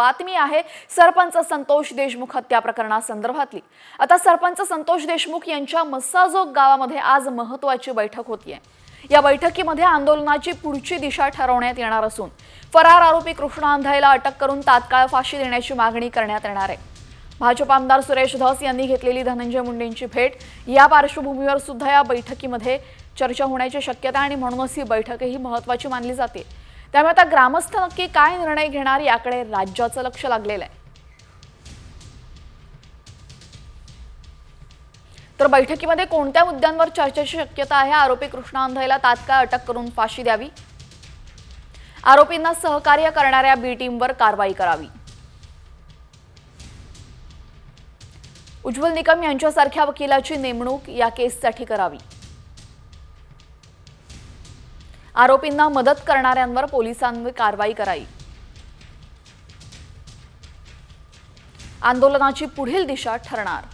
बातमी आहे सरपंच संतोष देशमुख हत्या प्रकरणासंदर्भातली. आता सरपंच संतोष देशमुख यांच्या मस्साजोग गावामध्ये आज महत्वाची बैठक होतीये. या बैठकीमध्ये आंदोलनाची पुढची दिशा ठरवण्यात येणार असून फरार आरोपी कृष्णा अंधाईला अटक करून तात्काळ फाशी देण्याची मागणी करण्यात येणार आहे. भाजप आमदार सुरेश धस यांनी घेतलेली धनंजय मुंडेंची भेट या पार्श्वभूमीवर सुद्धा या बैठकीमध्ये चर्चा होण्याची शक्यता आणि म्हणूनच ही बैठकही महत्वाची मानली जाते. त्यामुळे आता ग्रामस्थ नक्की काय निर्णय घेणार याकडे राज्याचं लक्ष लागलेलं आहे. तर बैठकीमध्ये कोणत्या मुद्द्यांवर चर्चेची शक्यता आहे? आरोपी कृष्णा अंधाईला तात्काळ अटक करून फाशी द्यावी. आरोपींना सहकार्य करणाऱ्या बी टीमवर कारवाई करावी. उज्ज्वल निकम यांच्यासारख्या वकिलाची नेमणूक या केससाठी करावी. आरोपींना मदत करणाऱ्यांवर पोलिसांवर कारवाई करावी. आंदोलनाची पुढील दिशा ठरणार.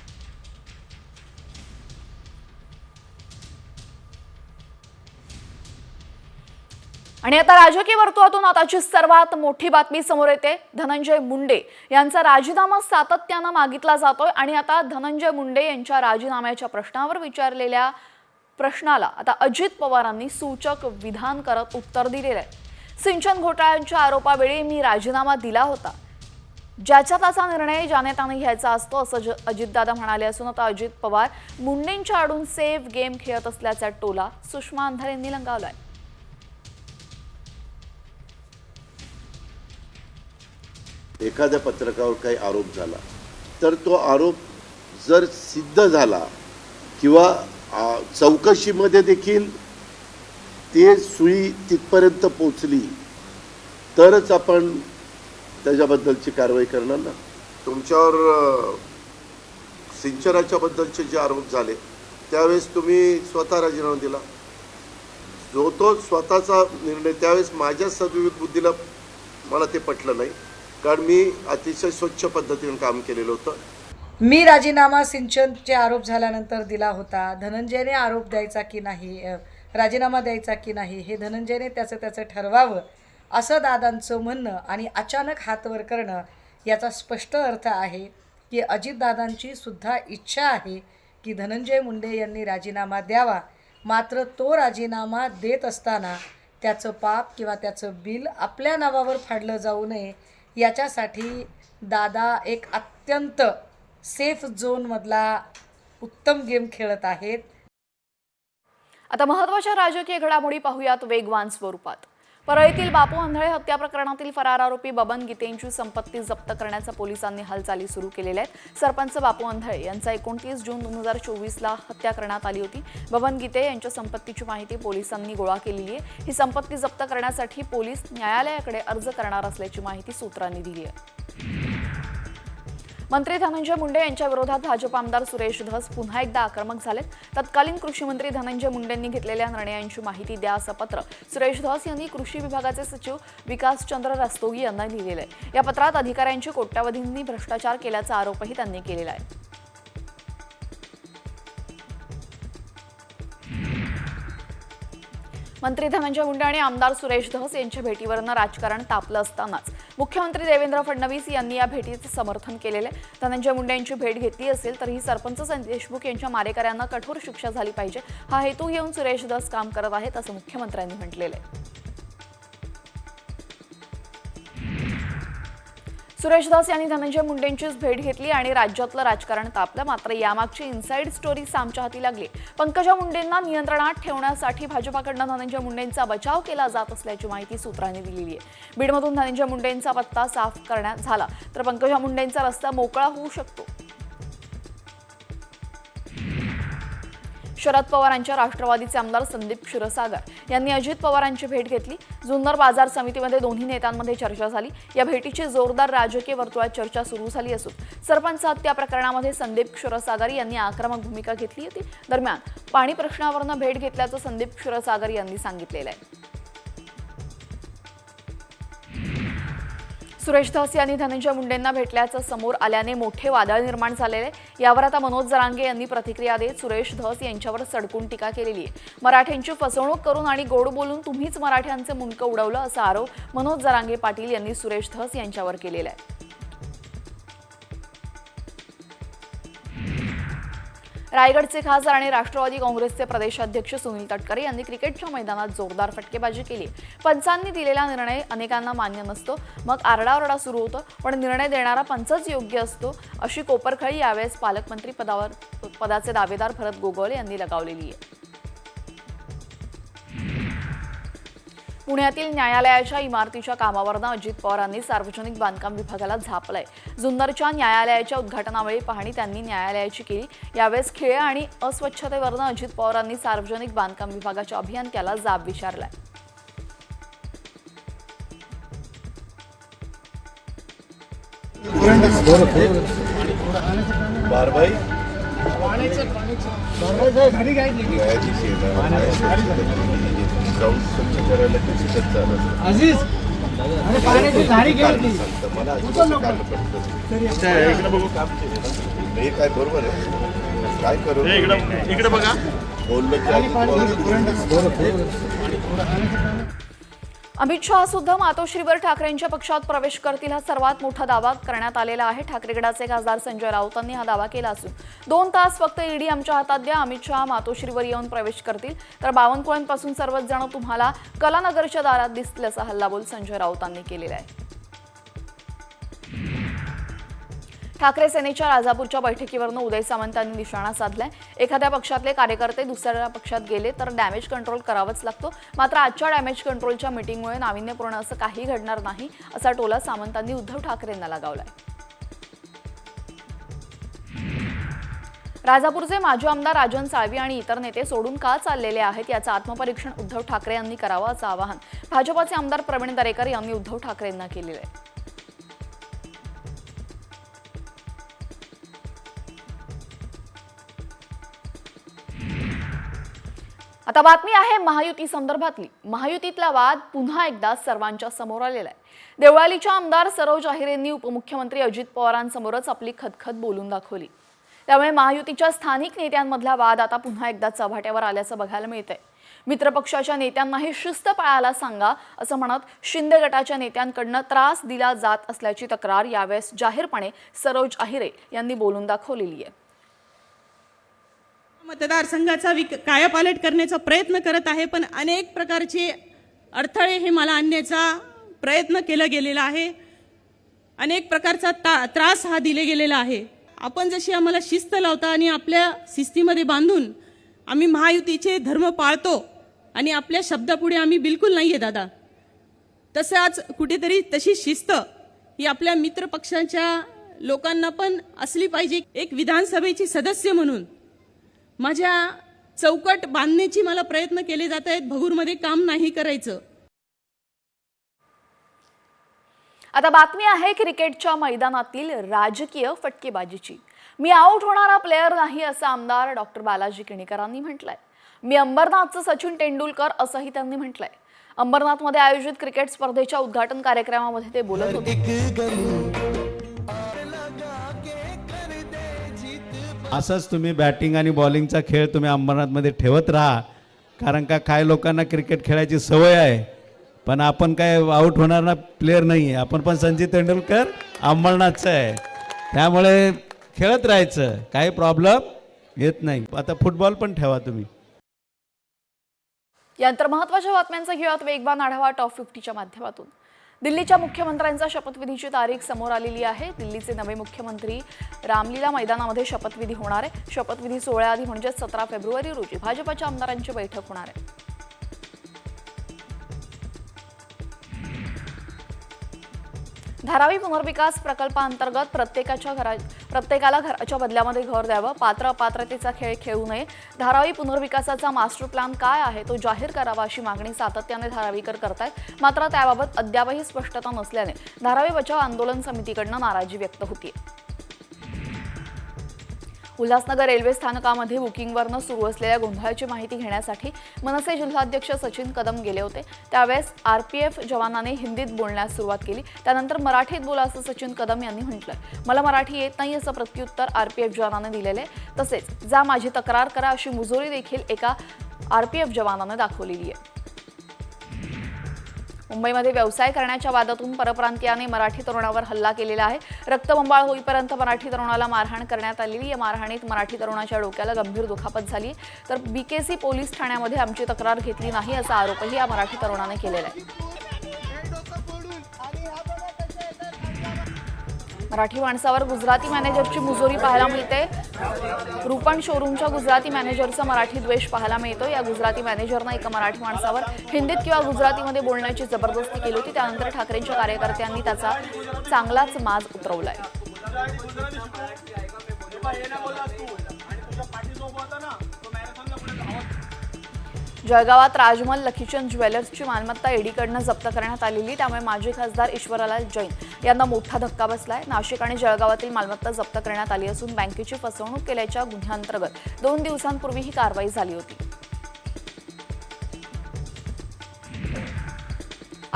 आणि आता राजकीय वर्तुळातून आताची सर्वात मोठी बातमी समोर येते. धनंजय मुंडे यांचा राजीनामा सातत्यानं मागितला जातोय आणि आता धनंजय मुंडे यांच्या राजीनाम्याच्या प्रश्नावर विचारलेल्या प्रश्नाला. आता अजित पवारांनी सूचक विधान करत उत्तर दिलेलं आहे. सिंचन घोटाळ्यांच्या आरोपावेळी मी राजीनामा दिला होता. ज्याच्या त्याचा निर्णय ज्याने त्याने घ्यायचा असतो असं ज- अजितदादा म्हणाले असून आता अजित पवार मुंडेंच्या आडून सेफ गेम खेळत असल्याचा टोला सुषमा अंधारे यांनी लंगावलाय. एखाद्या पत्रकावर काही आरोप झाला तर तो आरोप जर सिद्ध झाला किंवा चौकशीमध्ये देखील ते सुई तिथपर्यंत पोचली तरच आपण त्याच्याबद्दलची कारवाई करणार ना? तुमच्यावर सिंचनाच्या बद्दलचे जे आरोप झाले त्यावेळेस तुम्ही स्वतः राजीनामा दिला. जो तो स्वतःचा निर्णय त्यावेळेस माझ्या सद्विवेक बुद्धीला मला ते पटलं नाही. कारण मी अतिशय स्वच्छ पद्धतीने काम केलेलं होतं. मी राजीनामा सिंचनचे आरोप झाल्यानंतर दिला होता. धनंजयने आरोप द्यायचा की नाही राजीनामा द्यायचा की नाही हे धनंजयने त्याचं त्याचं ठरवावं असं दादांचं म्हणणं आणि अचानक हातवर करणं याचा स्पष्ट अर्थ आहे की अजितदादांची सुद्धा इच्छा आहे की धनंजय मुंडे यांनी राजीनामा द्यावा. मात्र तो राजीनामा देत असताना त्याचं पाप किंवा त्याचं बिल आपल्या नावावर फाडलं जाऊ नये याच्यासाठी दादा एक अत्यंत सेफ झोनमधला उत्तम गेम खेळत आहेत. आता महत्त्वाच्या राजकीय घडामोडी पाहूयात वेगवान स्वरूपात. परळीतील बापू आंधळे हत्या प्रकरणातील फरार आरोपी बबन गीतेंची संपत्ती जप्त करण्याचा पोलिसांनी हालचाली सुरू केलेल्या आहेत. सरपंच बापू आंधळे यांचा एकोणतीस जून दोन हजार चोवीसला हत्या करण्यात आली होती. बबन गीते यांच्या संपत्तीची माहिती पोलिसांनी गोळा केलेली आहे. ही संपत्ती जप्त करण्यासाठी पोलीस न्यायालयाकडे अर्ज करणार असल्याची माहिती सूत्रांनी दिली आहे. मंत्री धनंजय मुंडे यांच्या विरोधात भाजप आमदार सुरेश धस पुन्हा एकदा आक्रमक झालेत. तत्कालीन कृषी मंत्री धनंजय मुंडेंनी घेतलेल्या निर्णयांची माहिती द्या असं पत्र सुरेश धस यांनी कृषी विभागाचे सचिव विकासचंद्र रस्तोगी यांना लिहिलेलं आहे. या पत्रात अधिकाऱ्यांची कोट्यावधींनी भ्रष्टाचार केल्याचा आरोपही त्यांनी केलेला आहे. मंत्री धनंजय मुंडे आणि आमदार सुरेश धस यांच्या भेटीवरनं राजकारण तापलं असतानाच. मुख्यमंत्री देवेंद्र फडणवीस यांनी या भेटीचं समर्थन केलेलं आहे. धनंजय मुंडे यांची भेट घेतली असेल तर ही सरपंच देशमुख यांच्या मारेकऱ्यांना कठोर शिक्षा झाली पाहिजे. हा हेतू घेऊन सुरेश धस काम करत आहेत असं मुख्यमंत्र्यांनी म्हटलेलं आहे. सुरेश दास यांनी धनंजय मुंडेंचीच भेट घेतली आणि राज्यातलं राजकारण तापलं. मात्र यामागची इन्साईड स्टोरी आमच्या हाती लागली. पंकजा मुंडेंना नियंत्रणात ठेवण्यासाठी भाजपाकडनं धनंजय मुंडेंचा बचाव केला जात असल्याची माहिती सूत्रांनी दिलेली आहे. बीडमधून धनंजय मुंडेंचा पत्ता साफ करण्यात झाला. तर पंकजा मुंडेंचा रस्ता मोकळा होऊ शकतो. शरद पवारांच्या राष्ट्रवादीचे आमदार संदीप क्षीरसागर यांनी अजित पवारांची भेट घेतली. जुन्नर बाजार समितीमध्ये दोन्ही नेत्यांमध्ये चर्चा झाली. या भेटीची जोरदार राजकीय वर्तुळात चर्चा सुरू झाली असून सरपंच हत्या प्रकरणामध्ये संदीप क्षीरसागर यांनी आक्रमक भूमिका घेतली होती. दरम्यान पाणी प्रश्नावरनं भेट घेतल्याचं संदीप क्षीरसागर यांनी सांगितलेलं आहे. सुरेश धस यांनी धनंजय मुंडेंना भेटल्याचं समोर आल्याने मोठे वादळ निर्माण झालेले. यावर आता मनोज जरांगे यांनी प्रतिक्रिया देत सुरेश धस यांच्यावर सडकून टीका केलेली आहे. मराठ्यांची फसवणूक करून आणि गोड बोलून तुम्हीच मराठ्यांचे मुंडकं उडवलं असा आरोप मनोज जरांगे पाटील यांनी सुरेश धस यांच्यावर केलेला आहे. रायगडचे खासदार आणि राष्ट्रवादी काँग्रेसचे प्रदेशाध्यक्ष सुनील तटकरे यांनी क्रिकेटच्या मैदानात जोरदार फटकेबाजी केली. पंचांनी दिलेला निर्णय अनेकांना मान्य नसतो. मग आरडाओरडा सुरू होतो पण निर्णय देणारा पंचच योग्य असतो अशी कोपरखळी यावेळेस पालकमंत्री पदावर पदाचे दावेदार भरत गोगोले यांनी लगावलेली आहे. पुण्यातील न्यायालयाच्या इमारतीच्या कामावरनं अजित पवारांनी सार्वजनिक बांधकाम विभागाला झापलंय जुन्नरच्या न्यायालयाच्या उद्घाटनावेळी पाहणी त्यांनी न्यायालयाची केली यावेळेस खेळ आणि अस्वच्छतेवरनं अजित पवारांनी सार्वजनिक बांधकाम विभागाच्या अभियंत्याला जाब विचारलाय बारबाई जाऊन स्वच्छ करायला अजीज अरे पाण्याची गेली सांगतं मला अजिबात कारण पडतं. काम केलं ना. हे काय बरोबर आहे? काय करू? इकडे बघा. बोललं की अमित शहा सुद्धा मातोश्रीवर ठाकरेंच्या पक्षात प्रवेश करतील हा सर्वात मोठा दावा करण्यात आलेला आहे. ठाकरेगडाचे खासदार संजय राऊतांनी हा दावा केला असून दोन तास फक्त ईडी आमच्या हातात द्या अमित शहा मातोश्रीवर येऊन प्रवेश करतील. तर बावनकुळ्यांपासून सर्वच जण तुम्हाला कलानगरच्या दारात दिसतील असा हल्लाबोल संजय राऊतांनी केलेला आहे. ठाकरे सेनेच्या राजापूरच्या बैठकीवरनं उदय सामंतांनी निशाणा साधलाय. एखाद्या पक्षातले कार्यकर्ते दुसऱ्या पक्षात गेले तर डॅमेज कंट्रोल करावाच लागतो. मात्र आजच्या डॅमेज कंट्रोलच्या मिटिंगमुळे नाविन्यपूर्ण असं काही घडणार नाही असा टोला सामंतांनी उद्धव ठाकरेंना लगावलाय. राजापूरचे माजी आमदार राजन साळवी आणि इतर नेते सोडून का चाललेले आहेत याचं आत्मपरीक्षण उद्धव ठाकरे यांनी करावं असं आवाहन. भाजपाचे आमदार प्रवीण दरेकर यांनी उद्धव ठाकरेंना केलेलं आहे. आता बातमी आहे महायुती संदर्भातली. महायुतीतला वाद पुन्हा एकदा सर्वांच्या समोर आलेला आहे. देवळालीच्या आमदार सरोज अहिरेंनी उपमुख्यमंत्री अजित पवारांसमोरच आपली खतखत बोलून दाखवली. त्यामुळे महायुतीच्या स्थानिक नेत्यांमधला वाद आता पुन्हा एकदा चव्हाट्यावर आल्याचं बघायला मिळतंय. मित्रपक्षाच्या नेत्यांनाही शिस्त पाळायला सांगा असं म्हणत शिंदे गटाच्या नेत्यांकडनं त्रास दिला जात असल्याची तक्रार यावेळेस जाहीरपणे सरोज अहिरे यांनी बोलून दाखवलेली आहे. मतदारसंघाचा विक कायापालट करण्याचा प्रयत्न करत आहे पण अनेक प्रकारचे अडथळे हे मला आणण्याचा प्रयत्न केला गेलेला आहे. अनेक प्रकारचा ता त्रास हा दिले गेलेला आहे. आपण जशी आम्हाला शिस्त लावता आणि आपल्या शिस्तीमध्ये बांधून आम्ही महायुतीचे धर्म पाळतो आणि आपल्या शब्दापुढे आम्ही बिलकुल नाही आहे दादा. तसं आज कुठेतरी तशी शिस्त ही आपल्या मित्रपक्षाच्या लोकांना पण असली पाहिजे. एक विधानसभेची सदस्य म्हणून माझ्या चौकट बांधण्याची मला प्रयत्न केले जात आहेत. भगूरमध्ये काम नाही करायचं. आता बातमी आहे क्रिकेटच्या मैदानातील राजकीय फटकेबाजीची. मी आऊट होणारा प्लेअर नाही असं आमदार डॉक्टर बालाजी किणीकरांनी म्हटलंय. मी अंबरनाथचं सचिन तेंडुलकर असंही त्यांनी म्हटलंय. अंबरनाथमध्ये आयोजित क्रिकेट स्पर्धेच्या उद्घाटन कार्यक्रमामध्ये ते बोलत होते. असंच तुम्ही बॅटिंग आणि बॉलिंगचा खेळ तुम्ही अंबरनाथमध्ये ठेवत राहा. कारण का काय लोकांना क्रिकेट खेळायची सवय आहे. पण आपण काय आऊट होणार ना प्लेअर नाही आहे आपण पण संचित तेंडुलकर अंबरनाथचं आहे. त्यामुळे खेळत राहायचं. काही प्रॉब्लेम येत नाही. आता फुटबॉल पण ठेवा तुम्ही. यानंतर महत्त्वाच्या बातम्यांचा घेऊयात वेगवान आढावा टॉप फिफ्टीच्या माध्यमातून. दिल्लीच्या मुख्यमंत्र्यांचा शपथविधीची तारीख समोर आलेली आहे. दिल्लीचे नवे मुख्यमंत्री रामलीला मैदानामध्ये शपथविधी होणार आहे. शपथविधी सोहळ्याआधी म्हणजेच सतरा फेब्रुवारी रोजी भाजपाच्या आमदारांची बैठक होणार आहे. धारावी पुनर्विकास प्रकल्पांतर्गत प्रत्येकाच्या घरा प्रत्येकाला घराच्या बदल्यामध्ये घर द्यावं. पात्र अपात्रतेचा खेळ खेळू नये. धारावी पुनर्विकासाचा मास्टर प्लॅन काय आहे? तो जाहीर करावा अशी मागणी सातत्याने धारावीकर करतायत. मात्र त्याबाबत अद्यापही स्पष्टता नसल्याने धारावी बचाव आंदोलन समितीकडनं नाराजी व्यक्त होतीये. उल्हासनगर रेल्वे स्थानकामध्ये बुकिंगवरनं सुरू असलेल्या गोंधळाची माहिती घेण्यासाठी मनसे जिल्हाध्यक्ष सचिन कदम गेले होते. त्यावेळेस आरपीएफ जवानाने हिंदीत बोलण्यास सुरुवात केली. त्यानंतर मराठीत बोला असं सचिन कदम यांनी म्हटलं मला मराठी येत नाही असं प्रत्युत्तर आरपीएफ जवानाने दिलेले. तसेच जा माझी तक्रार करा अशी मुजोरी देखील एका आरपीएफ जवानानं दाखवलेली आहे. मुंबईमध्ये व्यवसाय करण्याच्या वादातून परप्रांतीयाने मराठी तरुणावर हल्ला केलेला आहे. रक्तबंबाळ होईपर्यंत मराठी तरुणाला मारहाण करण्यात आलेली या मारहाणीत मराठी तरुणाच्या डोक्याला गंभीर दुखापत झाली तर बीकेसी पोलीस ठाण्यामध्ये आमची तक्रार घेतली नाही असा आरोपही या मराठी तरुणाने केलेला आहे. मराठी माणसावर गुजराती मॅनेजरची मुजोरी पाहायला मिळते. रुपण शोरूमच्या गुजराती मॅनेजरचा मराठी द्वेष पाहायला मिळतो या गुजराती मॅनेजरनं एका मराठी माणसावर हिंदीत किंवा गुजरातीमध्ये बोलण्याची जबरदस्ती केली होती. त्यानंतर ठाकरेंच्या कार्यकर्त्यांनी त्याचा चांगलाच माज उतरवलाय. जळगावात राजमल लखीचंद ज्वेलर्सची मालमत्ता ईडीकडनं जप्त करण्यात आलेली त्यामुळे माजी खासदार ईश्वरलाल जैन यांना मोठा धक्का बसलाय. नाशिक आणि जळगावातील मालमत्ता जप्त करण्यात आली असून बँकेची फसवणूक केल्याच्या गुन्ह्यांतर्गत दोन दिवसांपूर्वी ही कारवाई झाली होती.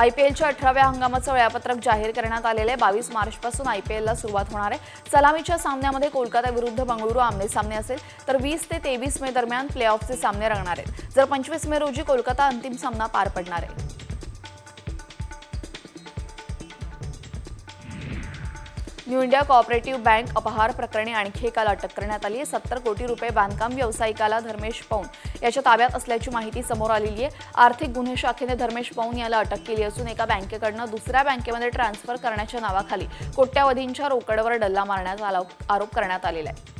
आयपीएलच्या अठराव्या हंगामाचं वेळापत्रक जाहीर करण्यात आलेलं आहे. बावीस मार्चपासून आयपीएलला सुरुवात होणार आहे. सलामीच्या सामन्यामध्ये कोलकाता विरुद्ध बंगळुरू आमने सामने असेल तर वीस ते तेवीस मे दरम्यान प्ले ऑफचे सामने रंगणार आहेत. जर पंचवीस मे रोजी कोलकाता अंतिम सामना पार पडणार आहे. न्यू इंडिया कॉपरेटिव्ह बँक अपहार प्रकरणी आणखी एकाला अटक करण्यात आली आहे. सत्तर कोटी रुपये बांधकाम व्यावसायिकाला धर्मेश पौन याच्या ताब्यात असल्याची माहिती समोर आलेली आहे. आर्थिक गुन्हे शाखेने धर्मेश पौन याला अटक केली असून एका बँकेकडनं दुसऱ्या बँकेमध्ये ट्रान्सफर करण्याच्या नावाखाली कोट्यावधींच्या रोकडवर डल्ला मारण्याचा आलो- आरोप करण्यात आलेला आहे.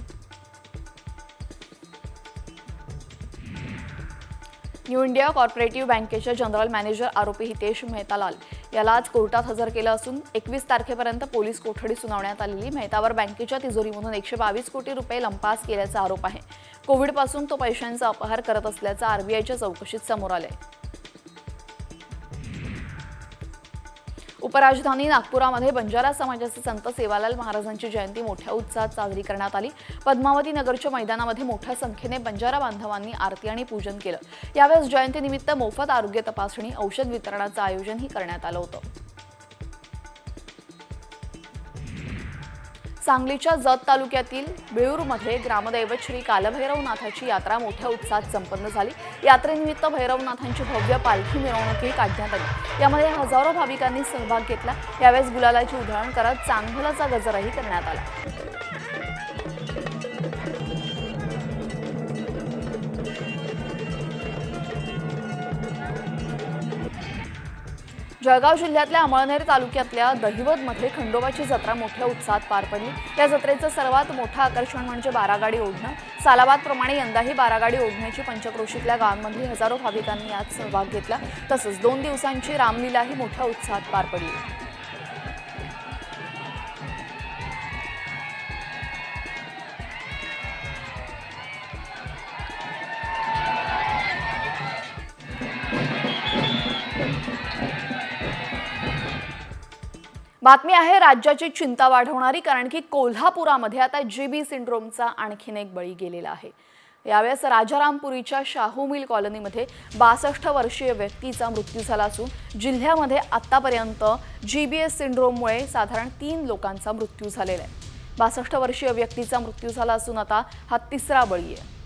न्यू इंडिया कॉर्पोरेटिव्ह बँकेच्या जनरल मॅनेजर आरोपी हितेश मेहतालाल याला आज कोर्टात हजर केलं असून एकवीस तारखेपर्यंत पोलीस कोठडी सुनावण्यात आलेली मेहतावर बँकेच्या तिजोरीमधून एकशे बावीस कोटी रुपये लंपास केल्याचा आरोप आहे. कोविडपासून तो पैशांचा अपहार करत असल्याचं आरबीआयच्या चौकशीत समोर आलंय. उपराजधानी नागपुरामध्ये बंजारा समाजाचे संत सेवालाल महाराजांची जयंती मोठ्या उत्साहात साजरी करण्यात आली. पद्मावती नगरच्या मैदानामध्ये मोठ्या संख्येने बंजारा बांधवांनी आरती आणि पूजन केलं. यावेळेस जयंतीनिमित्त मोफत आरोग्य तपासणी औषध वितरणाचं आयोजनही करण्यात आलं होतं. सांगलीच्या जत तालुक्यातील बेळूरमध्ये ग्रामदैवत श्री कालभैरवनाथाची यात्रा मोठ्या उत्साहात संपन्न झाली. यात्रेनिमित्त भैरवनाथांची भव्य पालखी मिरवणूकही काढण्यात आली. यामध्ये हजारो भाविकांनी सहभाग घेतला. यावेळेस गुलालाची उधळण करत चांगभलाचा गजरही करण्यात आला. जळगाव जिल्ह्यातल्या अमळनेर तालुक्यातल्या दहिवदमध्ये खंडोबाची जत्रा मोठ्या उत्साहात पार पडली. या जत्रेचं सर्वात मोठं आकर्षण म्हणजे बारागाडी ओढणं. सालाबादप्रमाणे यंदाही बारागाडी ओढण्याची पंचक्रोशीतल्या गावांमधली हजारो भाविकांनी यात सहभाग घेतला. तसंच दोन दिवसांची रामलीलाही मोठ्या उत्साहात पार पडली. बातमी आहे राज्याची चिंता वाढवणारी कारण की कोल्हापुरामध्ये आता जी बी सिंड्रोमचा आणखीन एक बळी गेलेला आहे. यावेळेस राजारामपुरीच्या शाहू मिल कॉलनीमध्ये बासष्ट वर्षीय व्यक्तीचा मृत्यू झाला असून जिल्ह्यामध्ये आत्तापर्यंत जी बी एस सिंड्रोममुळे साधारण तीन लोकांचा मृत्यू झालेला आहे. बासष्ट वर्षीय व्यक्तीचा मृत्यू झाला असून आता हा तिसरा बळी आहे.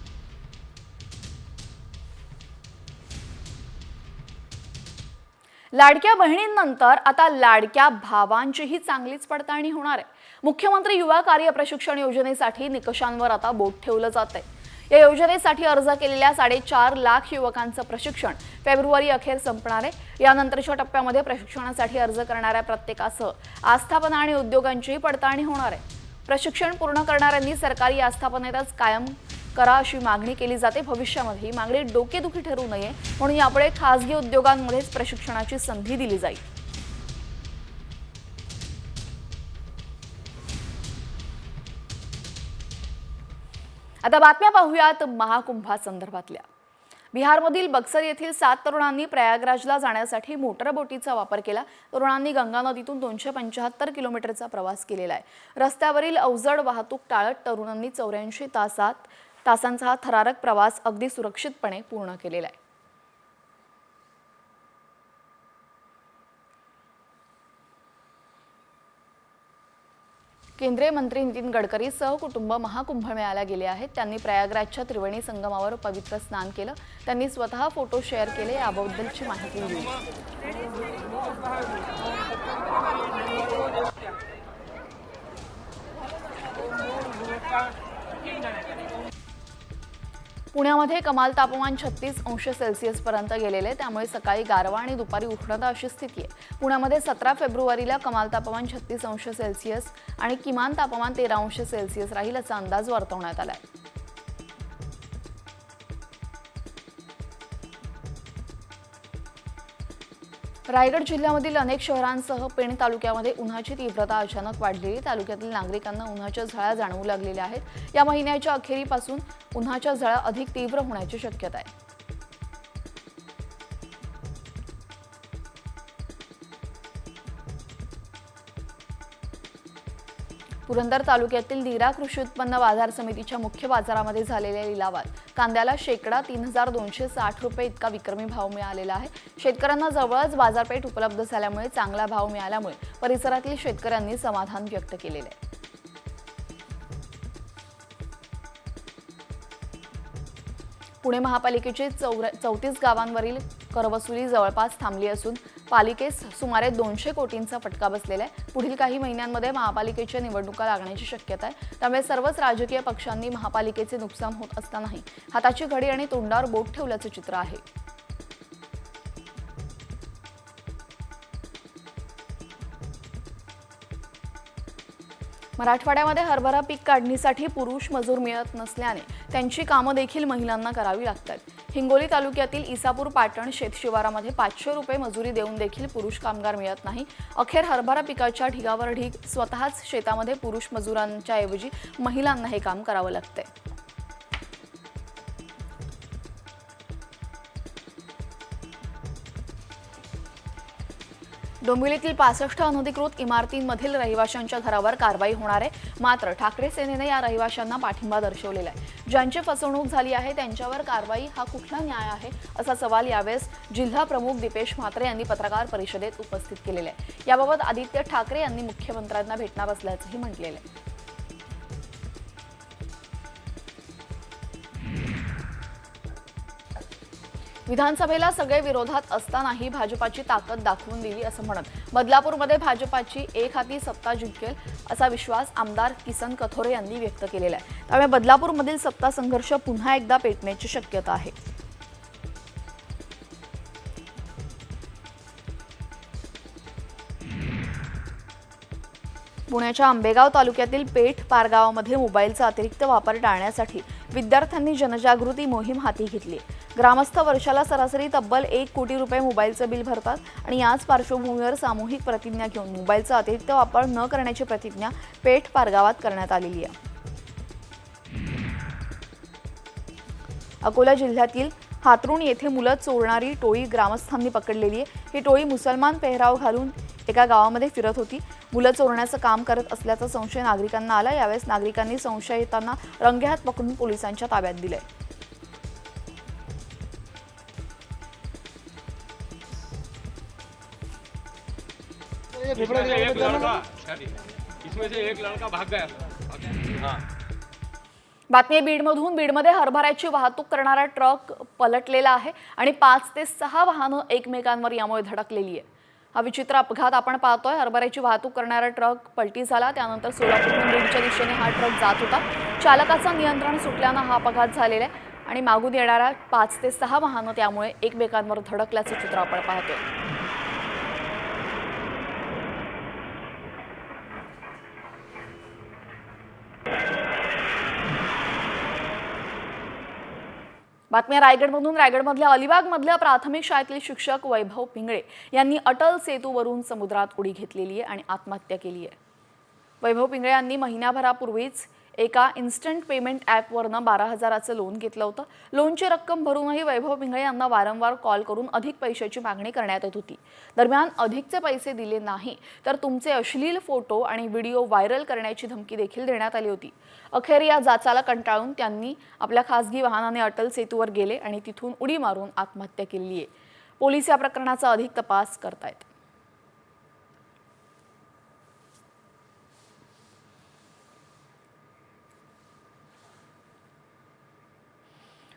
लाडक्या बहिणींनंतर आता लाडक्या भावांचीही चांगलीच पडताळणी होणार आहे. मुख्यमंत्री युवा कार्य प्रशिक्षण योजनेसाठी निकषांवर आता बोट ठेवलं जात आहे या योजनेसाठी अर्ज केलेल्या साडेचार लाख युवकांचं प्रशिक्षण फेब्रुवारी अखेर संपणार आहे. यानंतरच्या टप्प्यामध्ये प्रशिक्षणासाठी अर्ज करणाऱ्या प्रत्येकासह आस्थापना आणि उद्योगांचीही पडताळणी होणार आहे. प्रशिक्षण पूर्ण करणाऱ्यांनी सरकारी आस्थापनेतच कायम करा अशी मागणी केली जाते भविष्यामध्ये. ही मागणी डोकेदुखी ठरू नये म्हणून यापुढे खासगी उद्योगांमध्येच प्रशिक्षणाची संधी दिली जाईल. आता बातम्या पाहूयात महाकुंभासंदर्भातल्या. बिहारमधील बक्सर येथील सात तरुणांनी प्रयागराजला जाण्यासाठी मोटरबोटीचा वापर केला. तरुणांनी गंगा नदीतून दोनशे पंच्याहत्तर किलोमीटरचा प्रवास केलेला आहे. रस्त्यावरील अवजड वाहतूक टाळत तरुणांनी चौऱ्याऐंशी तासात तासांचा हा थरारक प्रवास अगदी सुरक्षितपणे पूर्ण केलेला आहे. केंद्रीय मंत्री नितीन गडकरी सहकुटुंब महाकुंभमेळ्याला गेले आहेत. त्यांनी प्रयागराजच्या त्रिवेणी संगमावर पवित्र स्नान केलं. त्यांनी स्वतः फोटो शेअर केले याबद्दलची माहिती दिली. पुण्यामध्ये कमाल तापमान छत्तीस अंश सेल्सिअस पर्यंत गेलेले आहे, त्यामुळे सकाळी गारवा आणि दुपारी उष्णता अशी स्थिती आहे. पुण्यामध्ये सतरा फेब्रुवारीला कमाल तापमान छत्तीस अंश सेल्सिअस आणि किमान तापमान तेरा अंश सेल्सिअस राहील असा अंदाज वर्तवण्यात आला आहे रायगड जिल्ह्यामधील अनेक शहरांसह पेण तालुक्यामध्ये उन्हाची तीव्रता अचानक वाढलेली तालुक्यातील नागरिकांना उन्हाच्या झळा जाणवू लागलेल्या आहेत. या महिन्याच्या अखेरीपासून उन्हाच्या झळा अधिक तीव्र होण्याची शक्यता आहे. पुरंदर तालुक्यातील नीरा कृषी उत्पन्न बाजार समितीच्या मुख्य बाजारामध्ये झालेल्या लिलावात कांद्याला शेकडा तीन हजार दोनशे साठ रुपये इतका विक्रमी भाव मिळालेला आहे. शेतकऱ्यांना जवळच बाजारपेठ उपलब्ध झाल्यामुळे चांगला भाव मिळाल्यामुळे परिसरातील शेतकऱ्यांनी समाधान व्यक्त केलेले आहे. पुणे महापालिकेचे चौर चौतीस गावांवरील करवसुली जवळपास थांबली असून पालिकेस सुमारे दोनशे कोटींचा फटका बसलेला आहे. पुढील काही महिन्यांमध्ये महापालिकेच्या निवडणुका लागण्याची शक्यता आहे. त्यामुळे सर्वच राजकीय पक्षांनी महापालिकेचे नुकसान होत असतानाही हाताची घडी आणि तोंडावर बोट ठेवल्याचं चित्र आहे. मराठवाड्यामध्ये हरभरा पीक काढणीसाठी पुरुष मजूर मिळत नसल्याने त्यांची कामं देखील महिलांना करावी लागतात. हिंगोली तालुक्यातील इसापूर पाटण शेतशिवारामध्ये पाचशे रुपये मजुरी देऊन देखील पुरुष कामगार मिळत नाही. अखेर हरभरा पिकाच्या ढिगावर ढीग स्वतःच शेतामध्ये पुरुष मजुरांच्या ऐवजी महिलांना हे काम करावं लागतंय. डोंबिवलीतील पासष्ट अनधिकृत इमारतींमधील रहिवाशांच्या घरावर कारवाई होणार आहे. मात्र ठाकरे सेनेने या रहिवाशांना पाठिंबा दर्शवलेला आहे. ज्यांची फसवणूक झाली आहे त्यांच्यावर कारवाई हा कुठला न्याय आहे असा सवाल यावेळेस जिल्हा प्रमुख दीपेश म्हात्रे यांनी पत्रकार परिषदेत उपस्थित केलेला आहे. याबाबत आदित्य ठाकरे यांनी मुख्यमंत्र्यांना भेटणार असल्याचंही म्हटलेलं आहे. विधानसभेला सगळे विरोधात असतानाही भाजपाची ताकद दाखवून दिली असं म्हणत बदलापूरमध्ये भाजपाची एक हाती सत्ता जिंकेल असा विश्वास आमदार किसन कथोरे यांनी व्यक्त केलेला आहे. त्यामुळे बदलापूरमधील सत्ता संघर्ष पुन्हा एकदा पेटण्याची शक्यता आहे. पुण्याच्या आंबेगाव तालुक्यातील पेठ पारगावामध्ये मोबाईलचा अतिरिक्त वापर टाळण्यासाठी विद्यार्थ्यांनी जनजागृती मोहीम हाती घेतली. ग्रामस्थ वर्षाला सरासरी तब्बल एक कोटी रुपये मोबाईलचं बिल भरतात आणि याच पार्श्वभूमीवर सामूहिक प्रतिज्ञा घेऊन मोबाईलचा अतिरिक्त वापर न करण्याची प्रतिज्ञा पेठ पारगावात करण्यात आलेली आहे. अकोला जिल्ह्यातील हातरुण येथे मुलं चोरणारी टोळी ग्रामस्थांनी पकडलेली आहे. ही टोळी मुसलमान पेहराव घालून एका गावामध्ये फिरत होती. मुलं चोरण्याचं काम करत असल्याचा संशय नागरिकांना आला. यावेळेस नागरिकांनी संशयितांना रंगेहात पकडून पोलिसांच्या ताब्यात दिलंय. इसमें से एक लड़का भाग गया हाँ बातमी बीडमधून. बीडमध्ये हरभऱ्याची वाहतूक करणारा ट्रक पलटलेला आहे आणि पाच ते सहा वाहनं एकमेकांवर यामुळे धडकलेली आहे हा विचित्र अपघात आपण पाहतोय. हरभऱ्याची वाहतूक करणारा ट्रक पलटी झाला. त्यानंतर सोलापूरहून बीडच्या दिशेने हा ट्रक जात होता. चालकाचं नियंत्रण सुटल्यानं हा अपघात झालेला आहे आणि मागून येणाऱ्या पाच ते सहा वाहनं त्यामुळे एकमेकांवर धडकल्याचं चित्र आपण पाहतोय. बातम्या रायगडमधून रायगडमधल्या अलिबागमधल्या प्राथमिक शाळेतील शिक्षक वैभव पिंगळे यांनी अटल सेतूवरून समुद्रात उडी घेतलेली आहे आणि आत्महत्या केली आहे. वैभव पिंगळे यांनी महिन्याभरापूर्वीच एका इन्स्टंट पेमेंट ॲपवरनं बारा हजाराचं लोन घेतलं होतं. लोनची रक्कम भरूनही वैभव पिंगळे यांना वारंवार कॉल करून अधिक पैशाची मागणी करण्यात येत होती. दरम्यान अधिकचे पैसे दिले नाही तर तुमचे अश्लील फोटो आणि व्हिडिओ व्हायरल करण्याची धमकी देखील देण्यात आली होती. अखेर या जाचाला कंटाळून त्यांनी आपल्या खासगी वाहनाने अटल सेतूवर गेले आणि तिथून उडी मारून आत्महत्या केली आहे पोलीस या प्रकरणाचा अधिक तपास करतायत.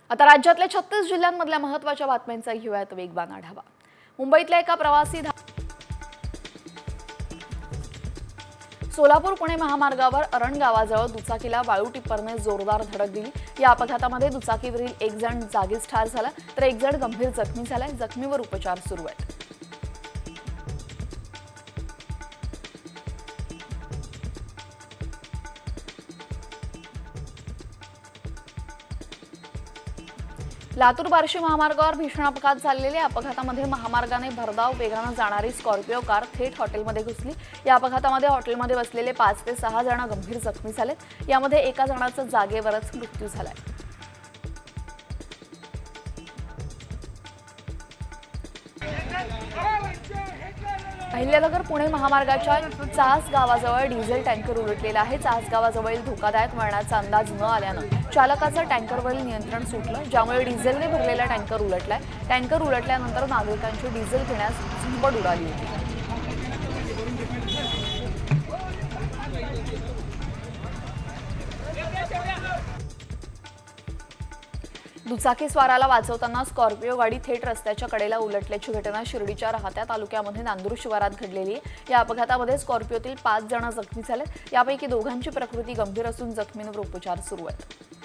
आता राज्यातल्या छत्तीस जिल्ह्यांमधल्या महत्त्वाच्या बातम्यांचा घेऊयात वेगवान आढावा मुंबईतल्या एका प्रवासी सोलापूर पुणे महामार्गावर अरणगावाजवळ दुचाकीला वाळू टिप्परने जोरदार धडक दिली. या अपघातामध्ये दुचाकीवरील एक जण जागीच ठार झाला तर एक जण गंभीर जखमी झालाय. जखमीवर उपचार सुरू आहेत. लातूर बार्शी महामार्गावर भीषण अपघात झालेले अपघातामध्ये महामार्गाने भरधाव वेगानं जाणारी स्कॉर्पिओ कार थेट हॉटेलमध्ये घुसली. या अपघातामध्ये हॉटेलमध्ये बसलेले पाच ते सहा जण गंभीर जखमी झालेत. यामध्ये एका जणाचा जागेवरच मृत्यू झालाय. अहिल्यानगर पुणे महामार्गाच्या चास गावाजवळ डिझेल टँकर उलटलेला आहे. चास गावाजवळील धोकादायक वळणाचा अंदाज न आल्यानं चालकाचं टँकरवरील नियंत्रण सुटलं ज्यामुळे डिझेलने भरलेला टँकर उलटलाय. टँकर उलटल्यानंतर नागरिकांची डिझेल घेण्यास झुंबड उडाली होती. दुचाकी स्वाराला वाचवताना स्कॉर्पिओ गाडी थेट रस्त्याच्या कडेला उलटल्याची घटना शिर्डीच्या राहत्या तालुक्यामध्ये नांदूर शिवारात घडलेली आहे. या अपघातामध्ये स्कॉर्पिओतील पाच जण जखमी झाले. यापैकी दोघांची प्रकृती गंभीर असून जखमींवर उपचार सुरू आहेत.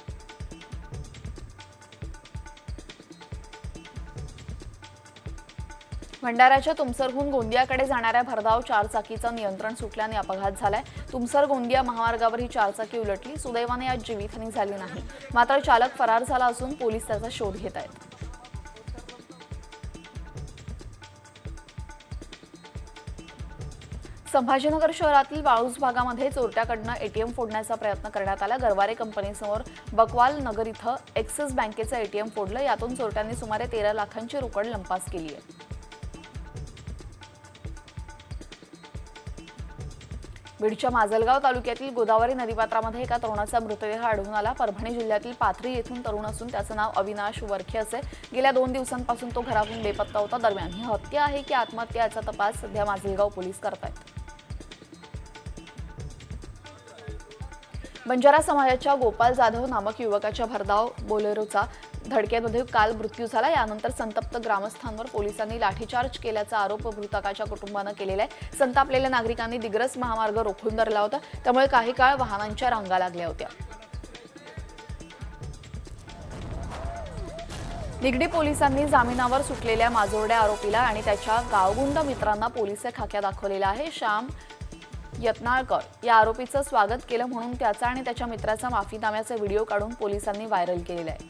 भंडाऱ्याच्या तुमसरहून गोंदियाकडे जाणाऱ्या भरधाव चारचाकीचं नियंत्रण सुटल्याने अपघात झालाय. तुमसर गोंदिया महामार्गावर ही चारचाकी उलटली. सुदैवाने यात जीवितहानी झाली नाही. मात्र चालक फरार झाला असून पोलीस त्याचा शोध घेत आहेत. संभाजीनगर शहरातील वाळूज भागामध्ये चोरट्याकडनं एटीएम फोडण्याचा प्रयत्न करण्यात आला. गरवारे कंपनीसमोर बकवाल नगर इथं एक्सिस बँकेचं एटीएम फोडलं. यातून चोरट्यांनी सुमारे तेरा लाखांची रोकड लंपास केली आहे. बीडच्या माजलगाव तालुक्यातील गोदावरी नदीपात्रामध्ये एका तरुणाचा मृतदेह आढळून आला. परभणी जिल्ह्यातील पाथरी येथून तरुण असून त्याचं नाव अविनाश वरखे असे. गेल्या दोन दिवसांपासून तो घरातून बेपत्ता होता. दरम्यान ही हत्या आहे की आत्महत्या याचा तपास सध्या माजलगाव पोलीस करतायत. बंजारा समाजाच्या गोपाल जाधव नामक युवकाच्या भरधाव बोलेरोचा धडकेमध्ये काल मृत्यू झाला. यानंतर संतप्त ग्रामस्थांवर पोलिसांनी लाठीचार्ज केल्याचा आरोप मृतकाच्या कुटुंबानं केलेला आहे. संतापलेल्या नागरिकांनी दिग्रस महामार्ग रोखून धरला होता. त्यामुळे काही काळ वाहनांच्या रांगा लागल्या होत्या. निगडी पोलिसांनी जामिनावर सुटलेल्या माजोरड्या आरोपीला आणि त्याच्या गावगुंड मित्रांना पोलीस खाक्या दाखवलेला आहे. श्याम यत्नाळकर या आरोपीचं स्वागत केलं म्हणून त्याचा आणि त्याच्या मित्राचा माफीनाम्याचा व्हिडिओ काढून पोलिसांनी व्हायरल केलेला आहे.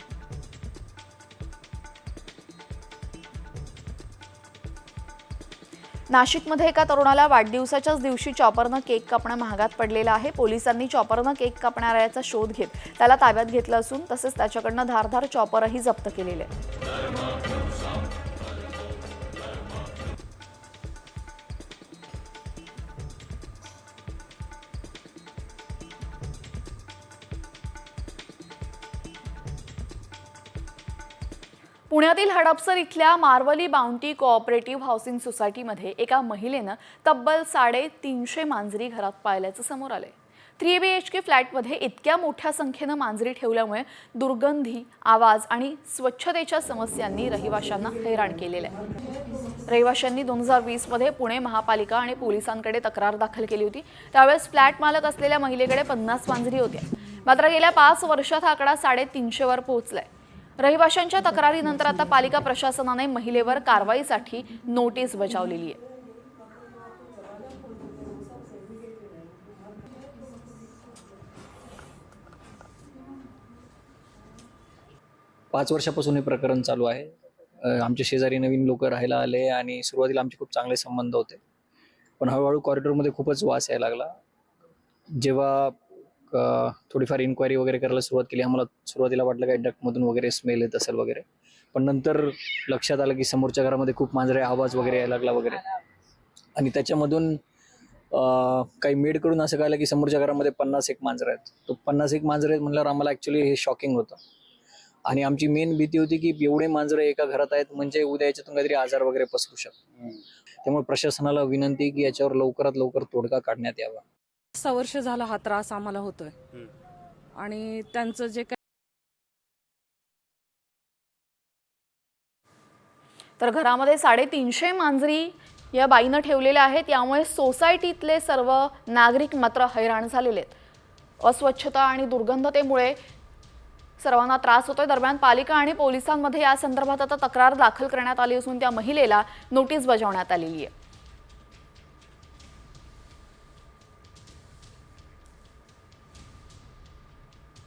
नाशिकमध्ये एका तरुणाला वाढदिवसाच्याच दिवशी चॉपरनं केक कापणं महागात पडलेलं आहे. पोलिसांनी चॉपरनं केक कापणाऱ्याचा शोध घेत त्याला ताब्यात घेतलं असून तसेच त्याच्याकडनं धारधार चॉपरही जप्त केलेले आहे पुण्यातील हडपसर इथल्या मार्वली बाउंटी कोऑपरेटिव्ह हाऊसिंग सोसायटीमध्ये एका महिलेनं तब्बल साडेतीनशे मांजरी घरात पाळल्याचं समोर आलंय. थ्री बी एच के फ्लॅटमध्ये इतक्या मोठ्या संख्येनं मांजरी ठेवल्यामुळे दुर्गंधी आवाज आणि स्वच्छतेच्या समस्यांनी रहिवाशांना हैराण केलेलं आहे. रहिवाशांनी दोन हजार वीसमध्ये पुणे महापालिका आणि पोलिसांकडे तक्रार दाखल केली होती. त्यावेळेस फ्लॅट मालक असलेल्या महिलेकडे पन्नास मांजरी होत्या. मात्र गेल्या पाच वर्षात हा आकडा साडेतीनशेवर पोहोचलाय. रहिवाशांच्या तक्रारीनंतर आता पालिका प्रशासनाने महिलेवर कारवाईसाठी नोटीस बजावलेली आहे. पाच वर्षापासून हे प्रकरण चालू आहे. आमच्या आमचे शेजारी नवीन लोक राहायला आले आणि सुरुवातीला आमचे खूप चांगले संबंध होते. पण हळूहळू कॉरिडॉरमध्ये खूपच वास यायला लागला. जेव्हा थोडीफार इन्क्वायरी वगैरे करायला सुरुवात केली. आम्हाला सुरुवातीला वाटलं काय डक्टमधून वगैरे स्मेल येत असेल वगैरे. पण नंतर लक्षात आलं की समोरच्या घरामध्ये खूप मांजरे आवाज वगैरे यायला लागला वगैरे. आणि त्याच्यामधून अ, काही मेडकडून असं कळलं की समोरच्या घरामध्ये पन्नास एक मांजरं आहेत. तो पन्नास एक मांजरं आहेत म्हणल्यावर आम्हाला ॲक्च्युली हे शॉकिंग होतं. आणि आमची मेन भीती होती की एवढे मांजरं एका घरात आहेत म्हणजे उद्या याच्यातून काहीतरी आजार वगैरे पसरू शकतो त्यामुळे प्रशासनाला विनंती की याच्यावर लवकरात लवकर तोडगा काढण्यात यावा. वर्ष झाला हा त्रास आम्हाला होतोय. आणि त्यांचं जे काही तर घरामध्ये साडेतीनशे मांजरी या बाईनं ठेवलेल्या आहेत. यामुळे सोसायटीतले सर्व नागरिक मात्र हैराण झालेले आहेत. अस्वच्छता आणि दुर्गंधतेमुळे सर्वांना त्रास होतोय. दरम्यान पालिका आणि पोलिसांमध्ये या संदर्भात आता तक्रार दाखल करण्यात आली असून त्या महिलेला नोटीस बजावण्यात आलेली आहे.